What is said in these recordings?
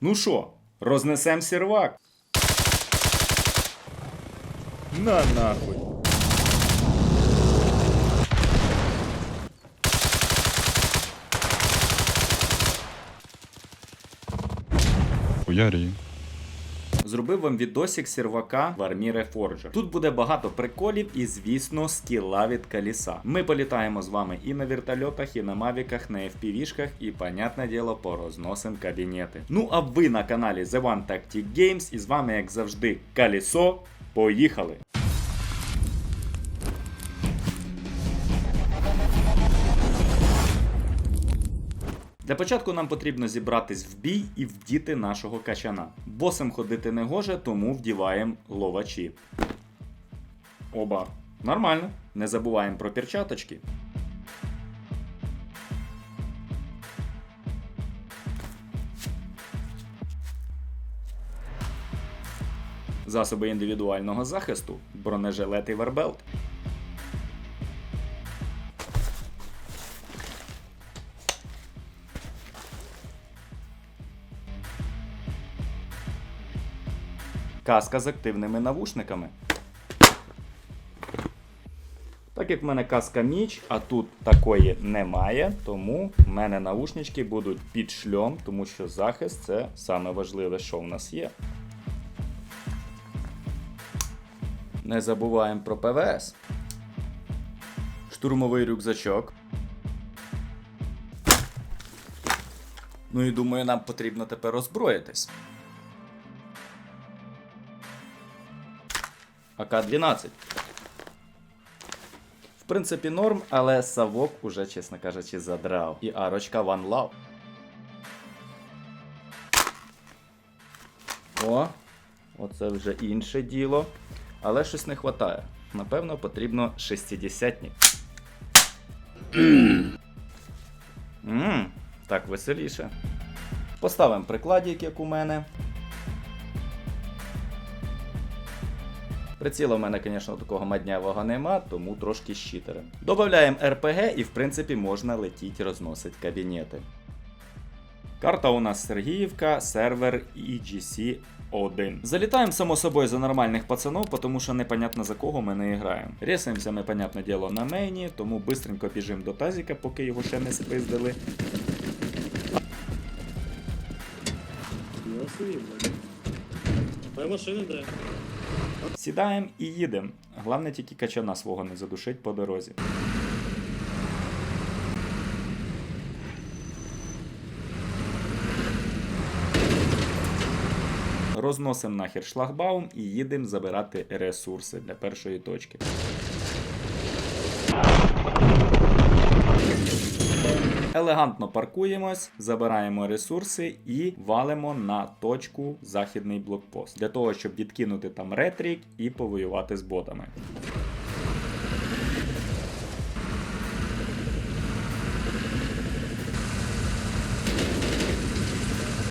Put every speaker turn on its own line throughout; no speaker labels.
Ну що, рознесем сірвак? На нахуй.
Хуярі.
Зробив вам відосик сервака в армі Reforger. Тут буде багато приколів і, звісно, скіла від коліса. Ми політаємо з вами і на вертольотах, і на мавіках, на FPV-шках, і, понятне діло, порозносим кабінети. Ну а ви на каналі The One Tactic Games, і з вами, як завжди, калісо. Поїхали! Для початку нам потрібно зібратись в бій і вдіти нашого качана. Босем ходити не гоже, тому вдіваємо ловачі. Оба. Нормально. Не забуваємо про перчаточки. Засоби індивідуального захисту, бронежилет і вербелт. Каска з активними навушниками. Так як в мене каска міч, а тут такої немає, тому в мене навушнички будуть під шльом, тому що захист це саме важливе, що в нас є. Не забуваємо про ПВС. Штурмовий рюкзачок. Ну і думаю, нам потрібно тепер озброїтись. АК-12. В принципі, норм, але Савок уже, чесно кажучи, задрав. І арочка One Love. О, оце вже інше діло. Але щось не вистачає. Напевно, потрібно 60-ні. Ммм, так веселіше. Поставимо прикладик, як у мене. Приціла в мене, звісно, такого маднявого нема, тому трошки щитерим. Добавляємо РПГ і, в принципі, можна летіти розносить кабінети. Карта у нас Сергіївка, сервер EGC 1. Залітаємо, само собою, за нормальних пацанов, тому що непонятно за кого ми не граємо. Ресаємося ми, понятне діло, на мейні, тому бистренько біжимо до тазіка, поки його ще не спиздили.
Твоя машина, де?
Сідаємо і їдемо. Головне тільки качана свого не задушить по дорозі. Розносимо нахер шлагбаум і їдемо забирати ресурси для першої точки. Елегантно паркуємось, забираємо ресурси і валимо на точку західний блокпост для того, щоб відкинути там ретрік і повоювати з ботами.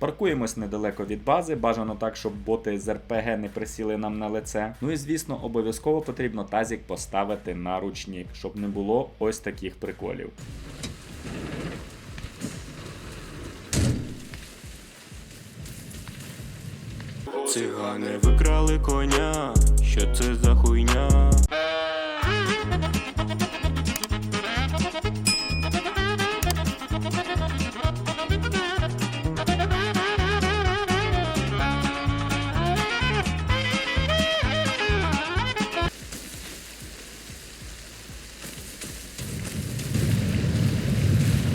Паркуємось недалеко від бази, бажано так, щоб боти з РПГ не присіли нам на лице. Ну і звісно, обов'язково потрібно тазік поставити на ручник, щоб не було ось таких приколів.
Цигани викрали коня, що це за хуйня?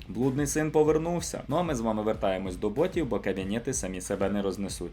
Блудний син повернувся. Ну а ми з вами вертаємось до ботів, бо кабінети самі себе не рознесуть.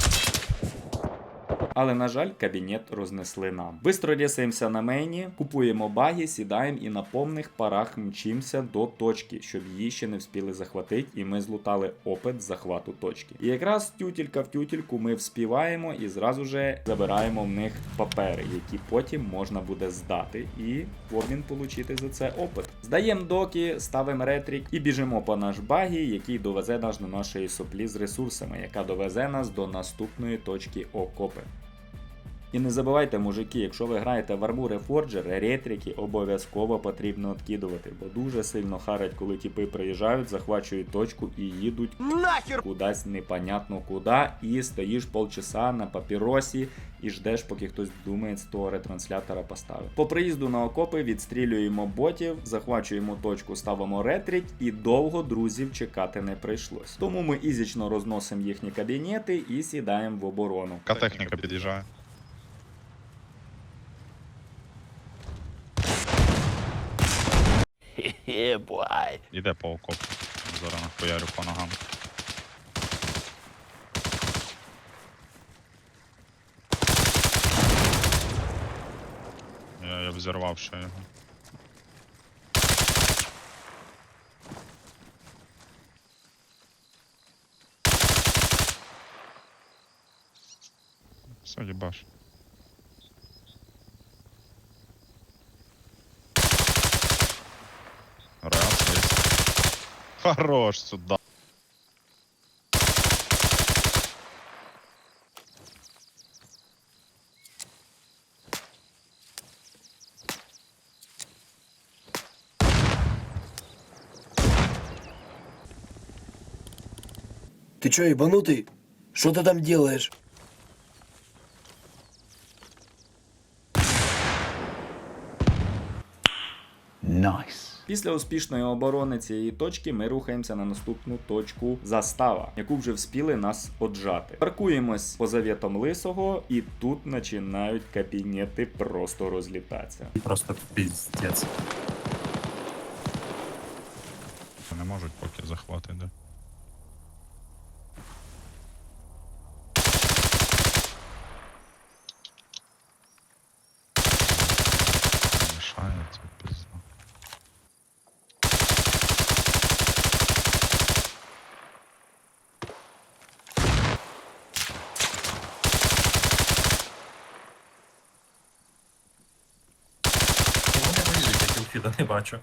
Але на жаль, кабінет рознесли нам. Бистро рісаємося на мейні, купуємо баги, сідаємо і на повних парах мчимося до точки, щоб її ще не вспіли захватити, і ми злутали опит захвату точки. І якраз тютілька в тютільку ми вспіваємо і зразу же забираємо в них папери, які потім можна буде здати і в обмін получити за це опит. Здаємо доки, ставимо ретрік і біжимо по наш багі, який довезе нас до нашої соплі з ресурсами, яка довезе нас до наступної точки окопи. І не забувайте, мужики, якщо ви граєте в Armure Forger, ретрики обов'язково потрібно відкидувати, бо дуже сильно харять, коли тіпи приїжджають, захвачують точку і їдуть
Нахер!
кудись непонятно куди, і стоїш полчаса на папіросі і ждеш, поки хтось думає з того ретранслятора поставити. По приїзду на окопи відстрілюємо ботів, захвачуємо точку, ставимо ретрік, і довго друзів чекати не прийшлось. Тому ми ізічно розносимо їхні кабінети і сідаємо в оборону.
Техніка під'їжджає?
Бой.
Іде по окопу. Зараз нахуярю по ногам. Я, я взірвав ще його. Все, їбаш. Хорош сюда.
Ты чё, ебанутый? Что ты там делаешь?
Після успішної оборони цієї точки ми рухаємося на наступну точку застава, яку вже вспіли нас поджати. Паркуємось по завітом лисого, і тут починають кабінети просто розлітатися.
Просто піздець.
Не можуть поки захватити. де.
Не бачу.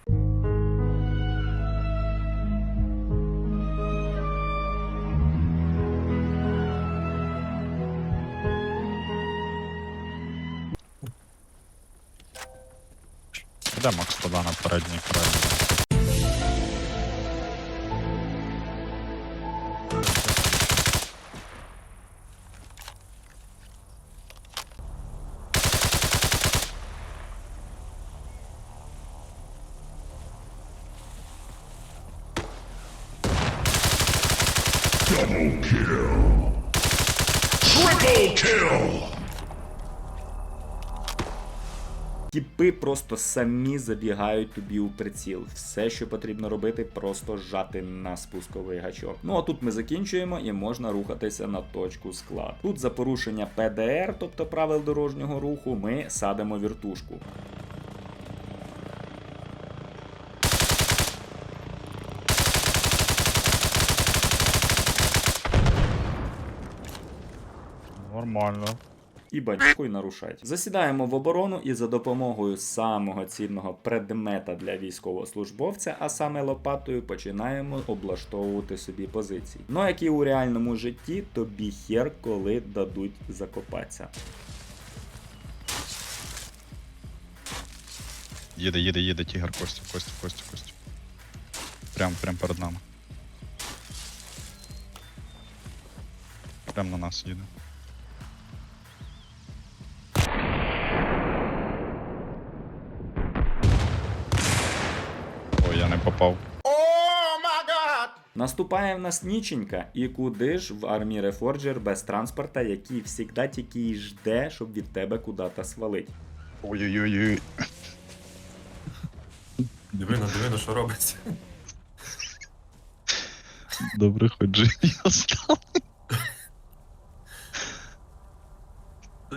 Де Макс Подана на передній край?
Просто самі забігають тобі у приціл. Все, що потрібно робити, просто жати на спусковий гачок. Ну а тут ми закінчуємо і можна рухатися на точку склад. Тут за порушення ПДР, тобто правил дорожнього руху, ми садимо віртушку.
Нормально.
І банькою нарушать. Засідаємо в оборону і за допомогою самого цінного предмета для військовослужбовця, а саме лопатою, починаємо облаштовувати собі позиції. Ну як і у реальному житті, тобі хер коли дадуть закопатися.
Їде, їде, їде, тігр, Костя, Костя, Костя, Костя. Прям, прям перед нами. Прям на нас їде. Попав.
Наступає в нас ніченька, і куди ж в армії Reforger без транспорта, який завжди тільки й жде, щоб від тебе куди-то свалить.
Ой-ой-ой.
Дивино, дивино, що робиться.
Добре, хоч живі остали.
Та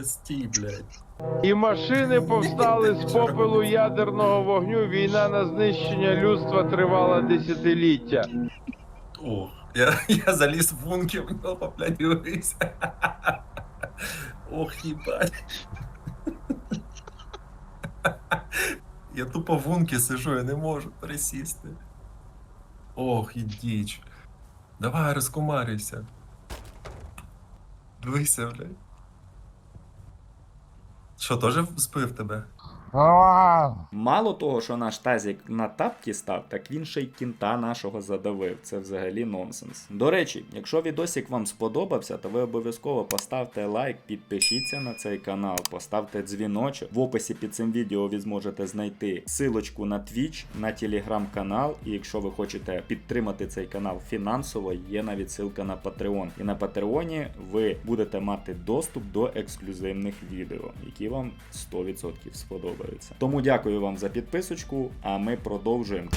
стій, блядь.
І машини повстали з попелу ядерного вогню. Війна на знищення людства тривала десятиліття.
О, я, я заліз в бункер, в нього, блядь, дивись. Ох, їбать. Я тупо в вункі сижу, я не можу пересісти. Ох, і діч. Давай, розкумарюйся. Дивися, блядь. Що, теж збив тебе?
Мало того, що наш тазік на тапки став, так він ще й кінта нашого задавив. Це взагалі нонсенс. До речі, якщо відосик вам сподобався, то ви обов'язково поставте лайк, підпишіться на цей канал, поставте дзвіночок. В описі під цим відео ви зможете знайти силочку на Twitch, на телеграм-канал. І якщо ви хочете підтримати цей канал фінансово, є навіть ссылка на Patreon. І на Патреоні ви будете мати доступ до ексклюзивних відео, які вам 100% сподобаються. Тому дякую вам за підписочку, а ми продовжуємо.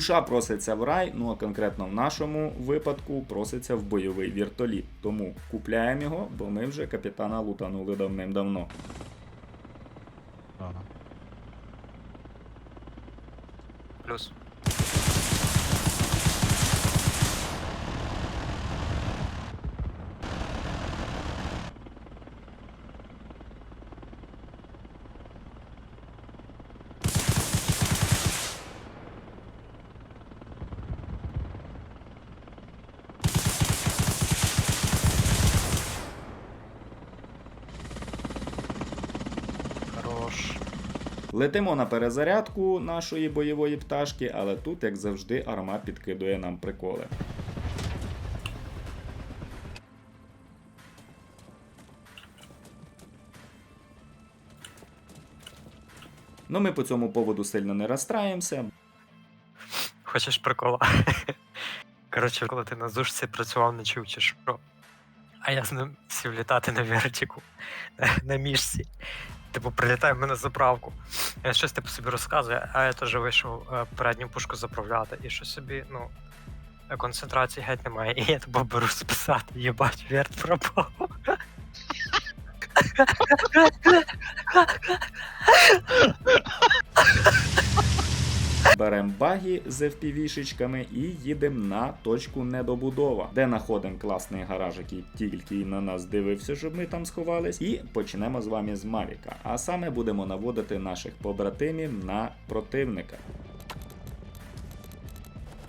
Душа проситься в рай, ну а конкретно в нашому випадку проситься в бойовий віртоліт. Тому купляємо його, бо ми вже капітана лутанули давним-давно.
Ага.
Плюс. Хорош.
Летимо на перезарядку нашої бойової пташки, але тут, як завжди, арма підкидує нам приколи. Ну, ми по цьому поводу сильно не розстраємося.
Хочеш прикола? Коротше, коли ти на зушці працював, не чув чи що. А я з ним сів літати на вертіку на мішці. Типу, прилітає в мене заправку. Я щось типу собі розказує, а я теж вийшов е, передню пушку заправляти. І що собі, ну, е, концентрації геть немає. І я типу беру списати, їбать, верт пропав.
Беремо багі з FPV-шечками і їдемо на точку недобудова, де знаходимо класний гараж, який тільки на нас дивився, щоб ми там сховались. І почнемо з вами з Мавіка. А саме будемо наводити наших побратимів на противника.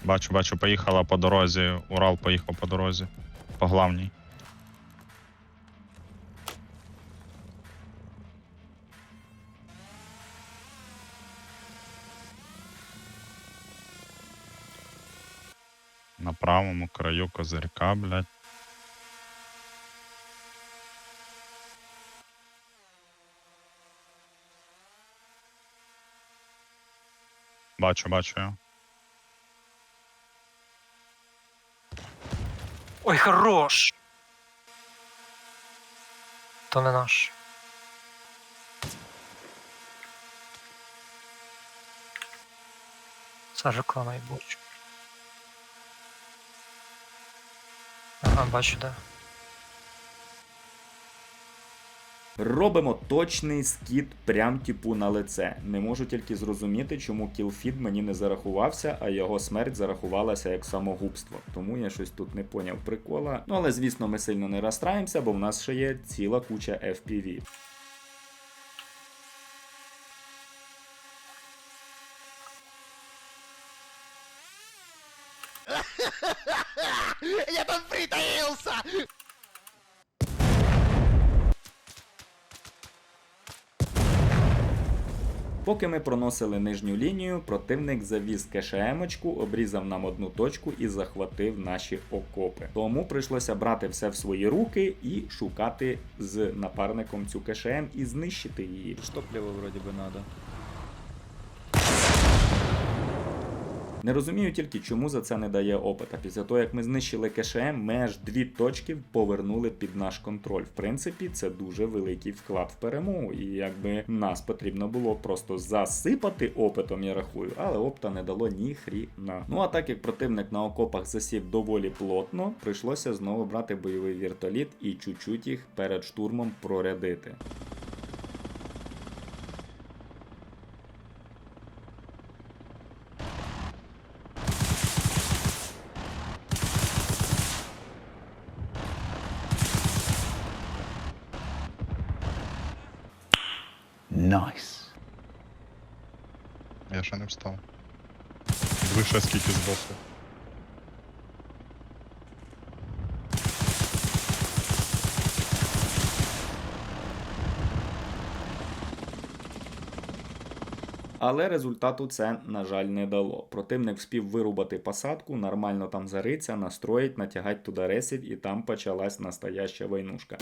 Бачу, бачу, поїхала по дорозі. Урал поїхав по дорозі. По главній. На правому краю козирька, блядь. Бачу, бачу.
Ой, хорош! То не наш. Це реклама і бачу. Ага, бачу, да.
Робимо точний скіт прям типу на лице. Не можу тільки зрозуміти, чому кілфід мені не зарахувався, а його смерть зарахувалася як самогубство. Тому я щось тут не поняв прикола. Ну але звісно, ми сильно не розстраємося, бо в нас ще є ціла куча FPV. Поки ми проносили нижню лінію, противник завіз кешемочку, обрізав нам одну точку і захватив наші окопи. Тому прийшлося брати все в свої руки і шукати з напарником цю кешем і знищити її.
Штопливо вроді би надо.
Не розумію тільки, чому за це не дає опита. Після того, як ми знищили КШМ, ми аж дві точки повернули під наш контроль. В принципі, це дуже великий вклад в перемогу. І якби нас потрібно було просто засипати опитом, я рахую, але опта не дало ні хріна. Ну а так як противник на окопах засів доволі плотно, прийшлося знову брати бойовий вертоліт і чуть-чуть їх перед штурмом прорядити.
Я ще не встав. Ще скільки здохло.
Але результату це, на жаль, не дало. Противник вспів вирубати посадку, нормально там зариться, настроїть, натягать туди ресів, і там почалась настояща войнушка.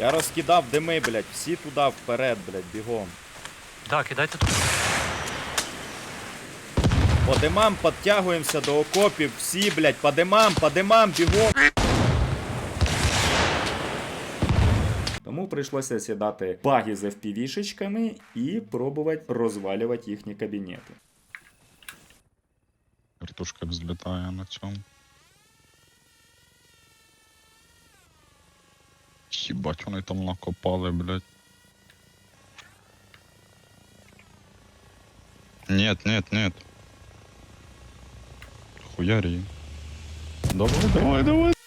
Я розкидав дими, блядь, всі туди вперед, блядь, бігом.
Да, кидайте тут.
По димам підтягуємося до окопів, всі, блядь, по димам, по димам, бігом.
Тому прийшлося сідати баги з FPV-шечками і пробувати розвалювати їхні кабінети.
Вертушка взлітає на цьому. Хібать, вони там накопали, блядь. Нет, нет, нет. Хуярі. Давай, давай, давай.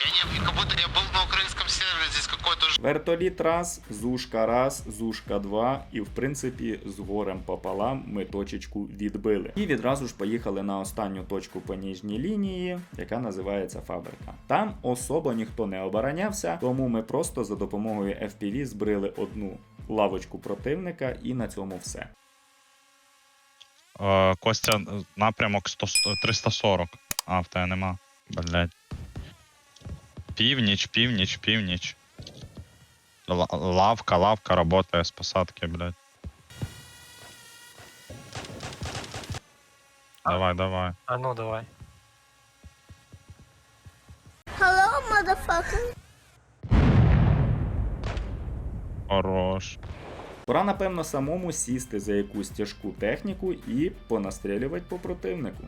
Я не, как будто я был на украинском сервере, здесь какой-то
Вертоліт раз, зушка раз, зушка два, і в принципі з горем пополам ми точечку відбили. І відразу ж поїхали на останню точку по ніжній лінії, яка називається фабрика. Там особо ніхто не оборонявся, тому ми просто за допомогою FPV збрили одну лавочку противника, і на цьому все.
Е, Костя, напрямок 100, 340. А, в тебе нема. Блять. Північ, північ, північ. Л- лавка, лавка работає з посадки, блядь. Давай, давай.
А ну давай.
Хорош.
Пора, напевно, самому сісти за якусь тяжку техніку і понастрілювати по противнику.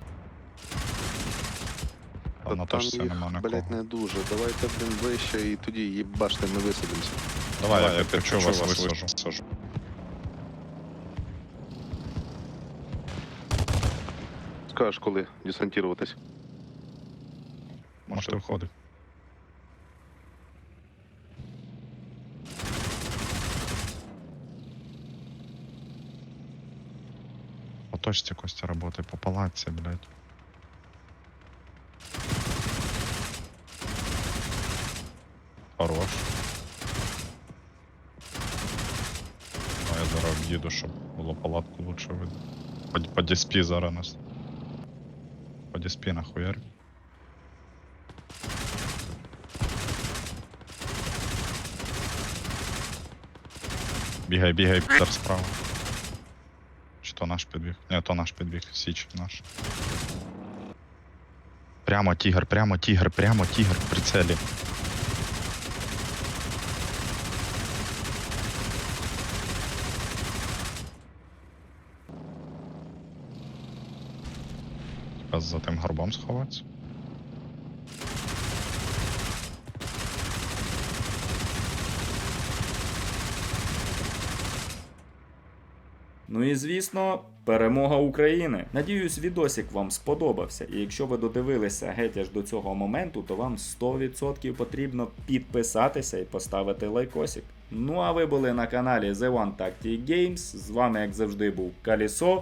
Там на нема нікого.
блядь, не дуже. Давайте, блін, ближче і тоді їбаште, ми висадимося.
Давай, я підключу вас, висажу.
Скажеш, коли десантуватись.
Можете виходити. По точці Костя работай, по палаці, блядь. Хорош. Ну, я зараз їду, щоб було палатку лучше видно. По, по DSP зараз нас. По DSP нахуяр. Бігай, бігай, Пітер справа. Чи то наш підбіг? Ні, то наш підбіг, Січ наш. Прямо тігр, прямо тігр, прямо тігр в прицелі. Зараз за тим горбом сховатися.
Ну і звісно, перемога України. Надіюсь, відосик вам сподобався. І якщо ви додивилися геть аж до цього моменту, то вам 100% потрібно підписатися і поставити лайкосик. Ну а ви були на каналі The One Tactic Games. З вами, як завжди, був Калісо.